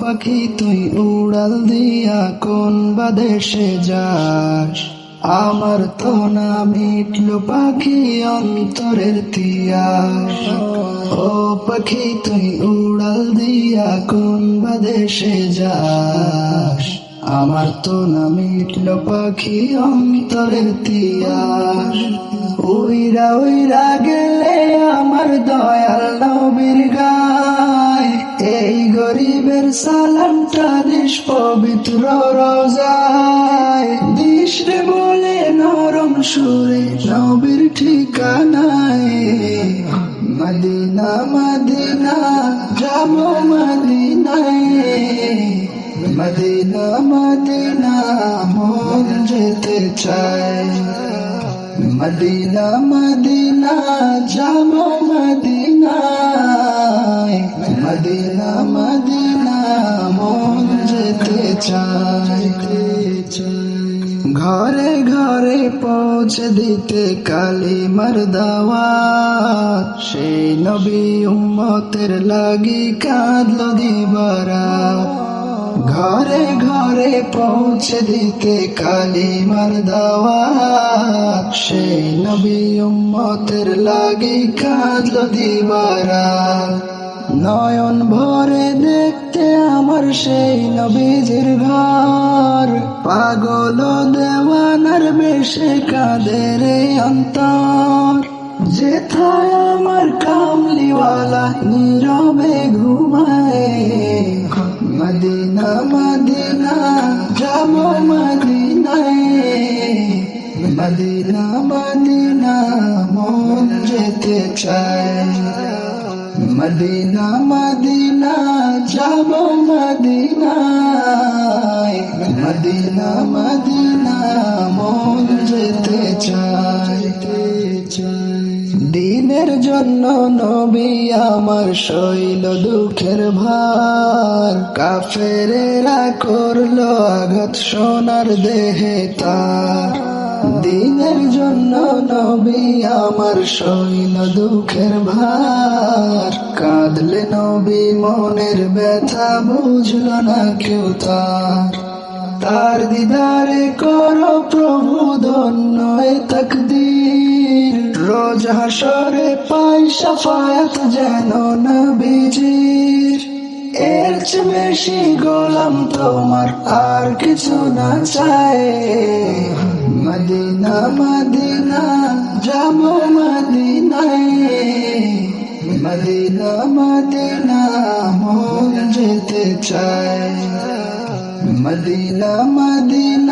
পাখি তুই উড়াল দিয়া কোন বা দেশে যাস? আমার তো না মিটলো পাখি অন্তরের তিয়াস ও পাখি, তুই উড়াল দিয়া কোন বা দেশে যাস? আমার তো না মিটলো পাখি অন্তরের তিয়াস উইরা উইরা গেলে আমার দয়াল নবীর গরিবের সালামটা দিস পবিত্র রোজায়। দিস রে বলে নরম সুরে নবীর ঠিকানায়। মদিনা মদিনা, যাব মদিনায়। মদিনা মদিনা, মন যেতে চায়। মদিনা মদিনা, যাব মদিনা মদিনা মন চায় ঘরে ঘরে পৌঁছে দিতে কালি মরদাওয়া। সেই নবী উম্মতের লাগি কাঁদল দিবারা। ঘরে ঘরে পৌঁছে দিতে কালি মরদাওয়া। সেই নবী উম্মতের লাগি কাঁদল দিবারা। নয়ন ভরে দেখতে আমার সেই নবীজির ঘর। পাগল দেওয়ানার বেশে কাদের অন্তর। যেথায় আমার কামলিওয়ালা নীরবে ঘুমায়, মদিনা মদিনা, যাব মদিনায়। মদিনা মদিনা, মন যেতে চায়। মদিনা মদিনা, যাব মদিনায়। মদিনা মদিনা, মন যেতে চায়। দিনের জন্য নবী আমার শৈল দুঃখের ভার। কাফেরেরা করল আঘাত সোনার দেহে তার। দিনের জন্য নবী আমার শৈল দুঃখের ভার। কাঁদলে নবী মনের ব্যথা বুঝল না কেউ তার। তার দিদারে করো প্রভু ধন্য তকদীর। রোজ হাসরে পাই সাফায়াত যেন নবীজির। এর চেয়ে বেশি গোলাম তোমার আর কিছু না চাই মদিনা মদিনা যাব মদিনায় মদিনা মদিনা মন যেতে চায় মদিনা মদিনা যাব মদিনায় মদিনা